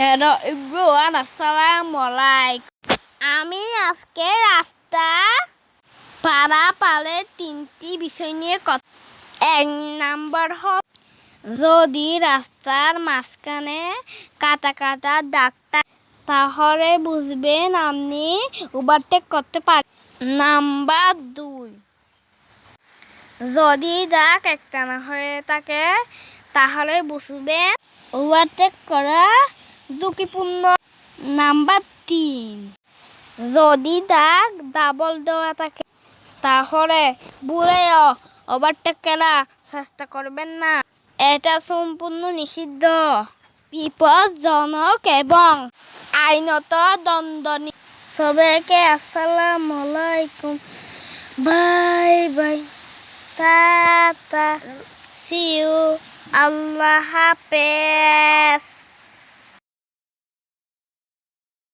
Hello ইব্রুয়ান আসসালামু আলাইকুম। আমি আজকে রাস্তা পারাপারে তিনটি বিষয় নিয়ে কথা এক নাম্বার হল যদি রাস্তার মাঝখানে কাটা কাটা ডাকটা তাহলে বুঝবেন আপনি ওভারটেক করতে পারেন নাম্বার দুই যদি দাগ একটানা হয়ে থাকে, তাহলে বুঝবেন ওভারটেক করা ঝুঁকিপূর্ণ। নাম্বার তিন, যদি দাগ ডাবল দেওয়া থাকে, তাহলে ভুলেও ওভারটেক করা চেষ্টা করবেন না। এটা সম্পূর্ণ নিষিদ্ধ। বিপজ্জনক এবং আইনত দণ্ডনীয়। সবাইকে আসসালাম আলাইকুম। Bye bye. Ta ta. See you আল্লাহ হাফেজ।